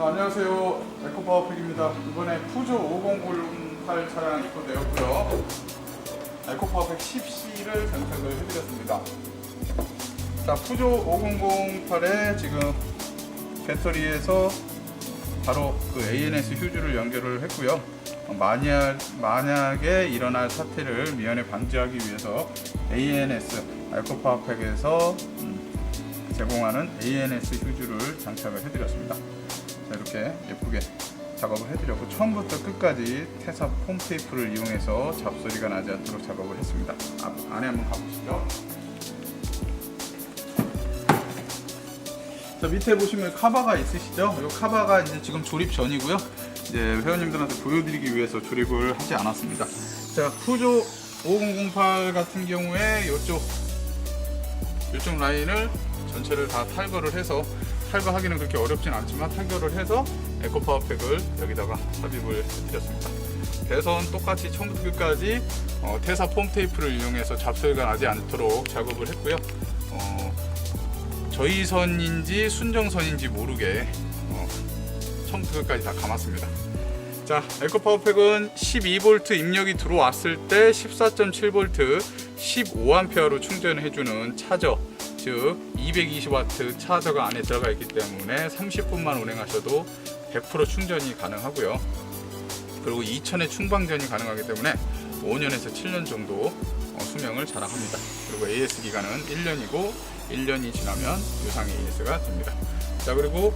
자, 안녕하세요. 에코파워팩입니다. 이번에 푸조 5008 차량 입고되었고요. 에코파워팩 10C를 장착을 해드렸습니다. 자, 푸조 5008에 지금 배터리에서 바로 그 ANS 휴즈를 연결을 했고요. 어, 만약, 만약에 일어날 사태를 미연에 방지하기 위해서 ANS 에코파워팩에서 음, 제공하는 ANS 휴즈를 장착을 해드렸습니다. 자, 이렇게 예쁘게 작업을 해드렸고 처음부터 끝까지 테사 폼 테이프를 이용해서 잡소리가 나지 않도록 작업을 했습니다. 앞, 안에 한번 가보시죠. 자 밑에 보시면 카바가 있으시죠? 이 카바가 이제 지금 조립 전이고요. 이제 회원님들한테 보여드리기 위해서 조립을 하지 않았습니다. 자 푸조 5008 같은 경우에 이쪽 이쪽 라인을 전체를 다 탈거를 해서 탈거하기는 그렇게 어렵진 않지만 탈거를 해서 에코 파워팩을 여기다가 삽입을 해드렸습니다. 배선 똑같이 처음부터 끝까지 어, 테사 폼 테이프를 이용해서 잡소리가 나지 않도록 작업을 했고요. 어, 저희 선인지 순정선인지 모르게 어, 처음부터 끝까지 다 감았습니다. 자, 에코 파워팩은 12V 입력이 들어왔을 때 14.7V 15A로 충전해주는 차저, 즉 220W 차저가 안에 들어가 있기 때문에 30분만 운행하셔도 100% 충전이 가능하고요. 그리고 2000의 충방전이 가능하기 때문에 5년에서 7년 정도 어, 수명을 자랑합니다. 그리고 AS 기간은 1년이고 1년이 지나면 유상 AS가 됩니다. 자 그리고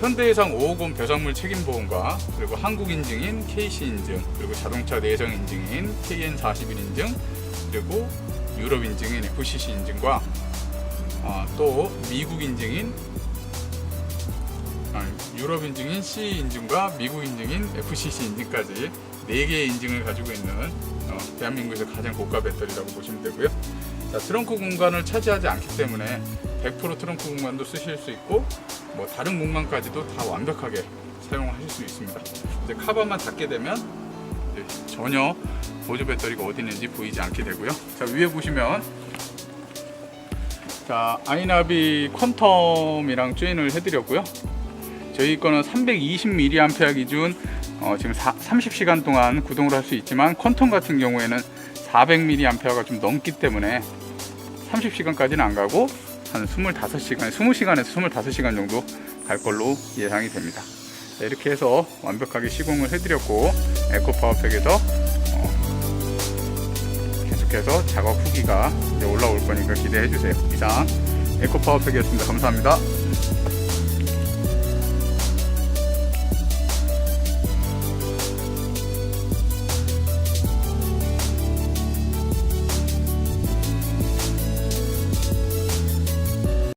현대해상 550 배상물 책임보험과 그리고 한국 인증인 KC 인증 그리고 자동차 내정 인증인 KN41 인증 그리고 유럽 인증인 FCC 인증과 아, 또 미국 인증인 아니, 유럽 인증인 C 인증과 미국 인증인 FCC 인증까지 4개의 인증을 가지고 있는 어, 대한민국에서 가장 고가 배터리라고 보시면 되고요. 자, 트렁크 공간을 차지하지 않기 때문에 100% 트렁크 공간도 쓰실 수 있고 뭐 다른 공간까지도 다 완벽하게 사용하실 수 있습니다. 이제 카바만 닫게 되면 전혀 보조 배터리가 어디 있는지 보이지 않게 되고요. 자 위에 보시면 자 아이나비 퀀텀이랑 조인을 해드렸고요. 저희 거는 320mAh 기준 어, 지금 30시간 동안 구동을 할 수 있지만 퀀텀 같은 경우에는 400mAh가 좀 넘기 때문에 30시간까지는 안 가고 한 25시간, 20시간에서 25시간 정도 갈 걸로 예상이 됩니다. 자, 이렇게 해서 완벽하게 시공을 해드렸고 에코파워팩에서 어, 계속해서 작업 후기가 올라올 거니까 기대해 주세요. 이상 에코파워팩이었습니다. 감사합니다.